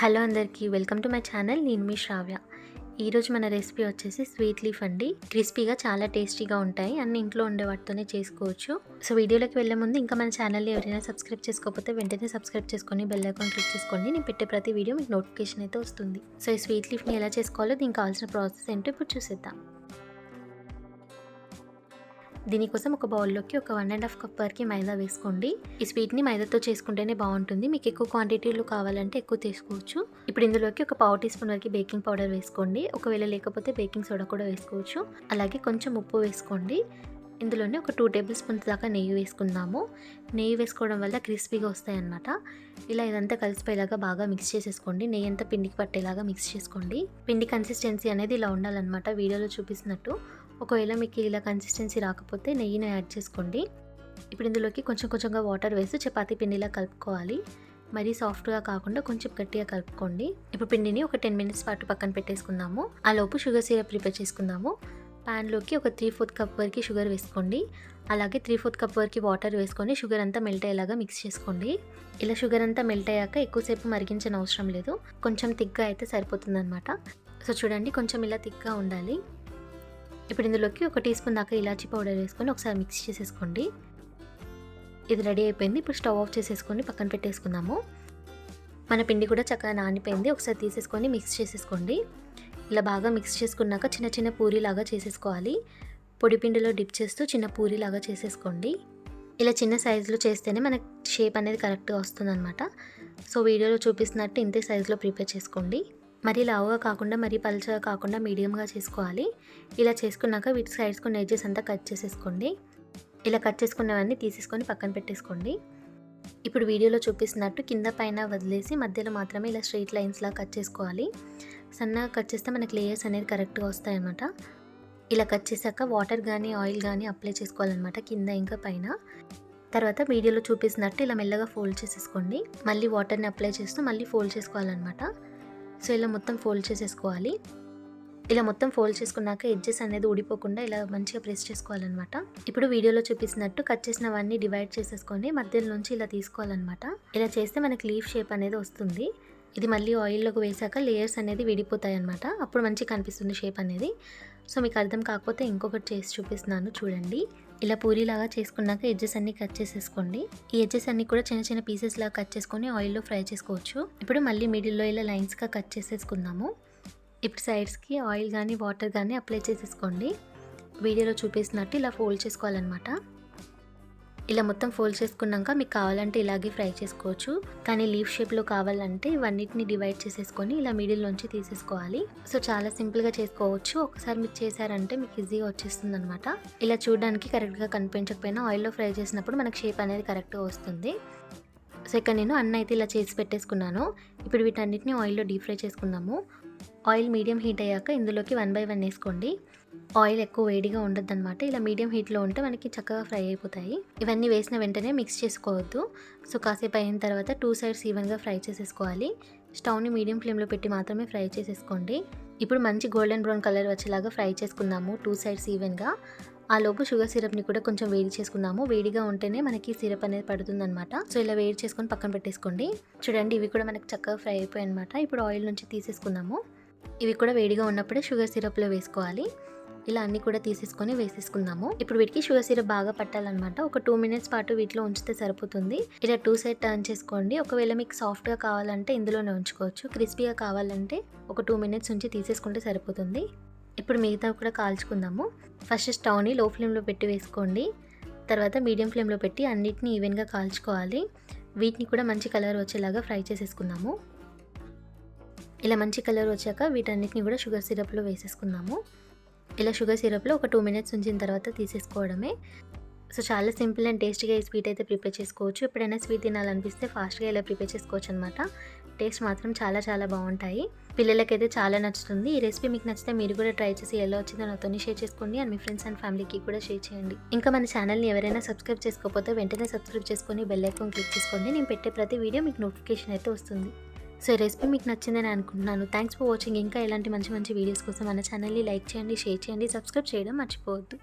Hello అందరికీ welcome to my channel. నేను మీ శ్రావ్య. ఈరోజు మన రెసిపీ వచ్చేసి స్వీట్ లీఫ్ అండి. క్రిస్పీగా చాలా టేస్టీగా ఉంటాయి. అన్ని ఇంట్లో ఉండే వాటితోనే చేసుకోవచ్చు. సో వీడియోలోకి వెళ్ళే ముందు ఇంకా మన ఛానల్ని ఎవరైనా సబ్స్క్రైబ్ చేసుకోకపోతే వెంటనే సబ్స్క్రైబ్ చేసుకొని బెల్ ఐకాన్ క్లిక్ చేసుకోండి. నేను పెట్టే ప్రతి వీడియో మీకు నోటిఫికేషన్ అయితే వస్తుంది. సో ఈ స్వీట్ లీఫ్ని ఎలా చేసుకోవాలో దీనికి కావాల్సిన ప్రాసెస్ ఏంటో ఇప్పుడు చూసేద్దాం. దీనికోసం ఒక బౌల్లోకి ఒక వన్ అండ్ హాఫ్ కప్ వరకు మైదా వేసుకోండి. ఈ స్వీట్ని మైదాతో చేసుకుంటేనే బాగుంటుంది. మీకు ఎక్కువ క్వాంటిటీలో కావాలంటే ఎక్కువ తీసుకోవచ్చు. ఇప్పుడు ఇందులోకి ఒక పావు టీ స్పూన్ వరకు బేకింగ్ పౌడర్ వేసుకోండి. ఒకవేళ లేకపోతే బేకింగ్ సోడా కూడా వేసుకోవచ్చు. అలాగే కొంచెం ఉప్పు వేసుకోండి. ఇందులోనే ఒక టూ టేబుల్ స్పూన్స్ దాకా నెయ్యి వేసుకుందాము. నెయ్యి వేసుకోవడం వల్ల క్రిస్పీగా వస్తాయన్నమాట. ఇలా ఇదంతా కలిసిపోయేలాగా బాగా మిక్స్ చేసేసుకోండి. నెయ్యి అంతా పిండికి పట్టేలాగా మిక్స్ చేసుకోండి. పిండి కన్సిస్టెన్సీ అనేది ఇలా ఉండాలన్నమాట. వీడియోలో చూపిస్తున్నట్టు ఒకవేళ మీకు ఇలా కన్సిస్టెన్సీ రాకపోతే నెయ్యిని యాడ్ చేసుకోండి. ఇప్పుడు ఇందులోకి కొంచెం కొంచెంగా వాటర్ వేసి చపాతీ పిండిలా కలుపుకోవాలి. మరీ సాఫ్ట్గా కాకుండా కొంచెం గట్టిగా కలుపుకోండి. ఇప్పుడు పిండిని ఒక టెన్ మినిట్స్ పాటు పక్కన పెట్టేసుకుందాము. ఆ లోపు షుగర్ సిరప్ ప్రిపేర్ చేసుకుందాము. ప్యాన్లోకి ఒక త్రీ ఫోర్త్ కప్ వరకు షుగర్ వేసుకోండి. అలాగే త్రీ ఫోర్త్ కప్ వరకు వాటర్ వేసుకొని షుగర్ అంతా మెల్ట్ అయ్యేలాగా మిక్స్ చేసుకోండి. ఇలా షుగర్ అంతా మెల్ట్ అయ్యాక ఎక్కువసేపు మరిగించిన అవసరం లేదు. కొంచెం థిక్గా అయితే సరిపోతుందన్నమాట. సో చూడండి కొంచెం ఇలా థిక్గా ఉండాలి. ఇప్పుడు ఇందులోకి ఒక టీ స్పూన్ దాకా ఇలాచీ పౌడర్ వేసుకొని ఒకసారి మిక్స్ చేసేసుకోండి. ఇది రెడీ అయిపోయింది. ఇప్పుడు స్టవ్ ఆఫ్ చేసేసుకొని పక్కన పెట్టేసుకుందాము. మన పిండి కూడా చక్కగా నానిపోయింది. ఒకసారి తీసేసుకొని మిక్స్ చేసేసుకోండి. ఇలా బాగా మిక్స్ చేసుకున్నాక చిన్న చిన్న పూరీలాగా చేసేసుకోవాలి. పొడి పిండిలో డిప్ చేస్తూ చిన్న పూరీలాగా చేసేసుకోండి. ఇలా చిన్న సైజులో చేస్తేనే మనకి షేప్ అనేది కరెక్ట్గా వస్తుందన్నమాట. సో వీడియోలో చూపిస్తున్నట్టు ఇంతే సైజులో ప్రిపేర్ చేసుకోండి. మరి లావుగా కాకుండా మరి పలుచగా కాకుండా మీడియంగా చేసుకోవాలి. ఇలా చేసుకున్నాక వీటి సైడ్స్ కొన్ని ఎడ్జెస్ అంతా కట్ చేసేసుకోండి. ఇలా కట్ చేసుకున్నవన్నీ తీసేసుకొని పక్కన పెట్టేసుకోండి. ఇప్పుడు వీడియోలో చూపిస్తున్నట్టు కింద పైన వదిలేసి మధ్యలో మాత్రమే ఇలా స్ట్రైట్ లైన్స్లా కట్ చేసుకోవాలి. సన్నగా కట్ చేస్తే మనకి లేయర్స్ అనేది కరెక్ట్గా వస్తాయన్నమాట. ఇలా కట్ చేశాక వాటర్ కానీ ఆయిల్ కానీ అప్లై చేసుకోవాలన్నమాట కింద ఇంకా పైన. తర్వాత వీడియోలో చూపిస్తున్నట్టు ఇలా మెల్లగా ఫోల్డ్ చేసేసుకోండి. మళ్ళీ వాటర్ని అప్లై చేస్తూ మళ్ళీ ఫోల్డ్ చేసుకోవాలన్నమాట. సో ఇలా మొత్తం ఫోల్డ్ చేసేసుకోవాలి. ఇలా మొత్తం ఫోల్డ్ చేసుకున్నాక ఎడ్జెస్ అనేది ఊడిపోకుండా ఇలా మంచిగా ప్రెస్ చేసుకోవాలన్నమాట. ఇప్పుడు వీడియోలో చూపిస్తున్నట్టు కట్ చేసినవన్నీ డివైడ్ చేసేసుకొని మధ్యలో నుంచి ఇలా తీసుకోవాలన్నమాట. ఇలా చేస్తే మనకి లీఫ్ షేప్ అనేది వస్తుంది. ఇది మళ్ళీ ఆయిల్లోకి వేసాక లేయర్స్ అనేది విడిపోతాయి అనమాట అప్పుడు మంచిగా కనిపిస్తుంది షేప్ అనేది. సో మీకు అర్థం కాకపోతే ఇంకొకటి చేసి చూపిస్తున్నాను చూడండి. ఇలా పూరీలాగా చేసుకున్నాక ఎడ్జెస్ అన్ని కట్ చేసేసుకోండి. ఈ ఎడ్జెస్ అన్ని కూడా చిన్న చిన్న పీసెస్ లాగా కట్ చేసుకొని ఆయిల్లో ఫ్రై చేసుకోవచ్చు. ఇప్పుడు మళ్ళీ మిడిల్లో ఇలా లైన్స్గా కట్ చేసేసుకుందాము. ఇప్పుడు సైడ్స్కి ఆయిల్ కానీ వాటర్ కానీ అప్లై చేసేసుకోండి. వీడియోలో చూపిస్తున్నట్టు ఇలా ఫోల్డ్ చేసుకోవాలన్నమాట. ఇలా మొత్తం ఫోల్డ్ చేసుకున్నాక మీకు కావాలంటే ఇలాగే ఫ్రై చేసుకోవచ్చు. కానీ లీఫ్ షేప్లో కావాలంటే ఇవన్నిటిని డివైడ్ చేసేసుకొని ఇలా మిడిల్లోంచి తీసేసుకోవాలి. సో చాలా సింపుల్గా చేసుకోవచ్చు. ఒకసారి మీరు చేశారంటే మీకు ఈజీగా వచ్చేస్తుంది అనమాట ఇలా చూడడానికి కరెక్ట్గా కనిపించకపోయినా ఆయిల్లో ఫ్రై చేసినప్పుడు మనకు షేప్ అనేది కరెక్ట్గా వస్తుంది. సో ఇక్కడ నేను అన్న అయితే ఇలా చేసి పెట్టేసుకున్నాను. ఇప్పుడు వీటన్నిటిని ఆయిల్లో డీప్ ఫ్రై చేసుకుందాము. ఆయిల్ మీడియం హీట్ అయ్యాక ఇందులోకి వన్ బై వన్ వేసుకోండి. ఆయిల్ ఎక్కువ వేడిగా ఉండద్దు అనమాట ఇలా మీడియం హీట్లో ఉంటే మనకి చక్కగా ఫ్రై అయిపోతాయి. ఇవన్నీ వేసిన వెంటనే మిక్స్ చేసుకోవద్దు. సో కాసేపు అయిన తర్వాత టూ సైడ్స్ ఈవెన్గా ఫ్రై చేసేసుకోవాలి. స్టవ్ని మీడియం ఫ్లేమ్లో పెట్టి మాత్రమే ఫ్రై చేసేసుకోండి. ఇప్పుడు మంచి గోల్డెన్ బ్రౌన్ కలర్ వచ్చేలాగా ఫ్రై చేసుకుందాము టూ సైడ్స్ ఈవెన్గా. ఆ లోపు షుగర్ సిరప్ని కూడా కొంచెం వేడి చేసుకుందాము. వేడిగా ఉంటేనే మనకి సిరప్ అనేది పడుతుంది అనమాట సో ఇలా వేడి చేసుకొని పక్కన పెట్టేసుకోండి. చూడండి ఇవి కూడా మనకి చక్కగా ఫ్రై అయిపోయాయి అనమాట ఇప్పుడు ఆయిల్ నుంచి తీసేసుకుందాము. ఇవి కూడా వేడిగా ఉన్నప్పుడే షుగర్ సిరప్లో వేసుకోవాలి. ఇలా అన్ని కూడా తీసేసుకొని వేసేసుకుందాము. ఇప్పుడు వీటికి షుగర్ సిరప్ బాగా పట్టాలన్నమాట. ఒక టూ మినిట్స్ పాటు వీటిలో ఉంచితే సరిపోతుంది. ఇలా టూ సైడ్ టర్న్ చేసుకోండి. ఒకవేళ మీకు సాఫ్ట్గా కావాలంటే ఇందులోనే ఉంచుకోవచ్చు. క్రిస్పీగా కావాలంటే ఒక టూ మినిట్స్ ఉంచి తీసేసుకుంటే సరిపోతుంది. ఇప్పుడు మిగతా కూడా కాల్చుకుందాము. ఫస్ట్ స్టవ్ని లో ఫ్లేమ్లో పెట్టి వేసుకోండి. తర్వాత మీడియం ఫ్లేమ్లో పెట్టి అన్నిటిని ఈవెన్గా కాల్చుకోవాలి. వీటిని కూడా మంచి కలర్ వచ్చేలాగా ఫ్రై చేసేసుకుందాము. ఇలా మంచి కలర్ వచ్చాక వీటన్నిటిని కూడా షుగర్ సిరప్లో వేసేసుకుందాము. ఇలా షుగర్ సిరప్లో ఒక టూ మినిట్స్ ఉంచిన తర్వాత తీసేసుకోవడమే. సో చాలా సింపుల్ అండ్ టేస్టీగా ఈ స్వీట్ అయితే ప్రిపేర్ చేసుకోవచ్చు. ఎప్పుడైనా స్వీట్ తినాలనిపిస్తే ఫాస్ట్గా ఇలా ప్రిపేర్ చేసుకోవచ్చు అనమాట టేస్ట్ మాత్రం చాలా చాలా బాగుంటాయి. పిల్లలకైతే చాలా నచ్చుతుంది. ఈ రెసిపీ మీకు నచ్చితే మీరు కూడా ట్రై చేసి ఎలా వచ్చిందో నాతో షేర్ చేసుకోండి. అండ్ మీ ఫ్రెండ్స్ అండ్ ఫ్యామిలీకి కూడా షేర్ చేయండి. ఇంకా మన ఛానల్ని ఎవరైనా సబ్స్క్రైబ్ చేసుకోకపోతే వెంటనే సబ్స్క్రైబ్ చేసుకొని బెల్ ఐకాన్ క్లిక్ చేసుకోండి. నేను పెట్టే ప్రతి వీడియో మీకు నోటిఫికేషన్ అయితే వస్తుంది. సో ఈ రెసిపీ మీకు నచ్చిందని అనుకుంటున్నాను. థ్యాంక్స్ ఫర్ వాచింగ్ ఇంకా ఇలాంటి మంచి మంచి వీడియోస్ కోసం మన ఛానల్ని లైక్ చేయండి షేర్ చేయండి సబ్స్క్రైబ్ చేయడం మర్చిపోవద్దు.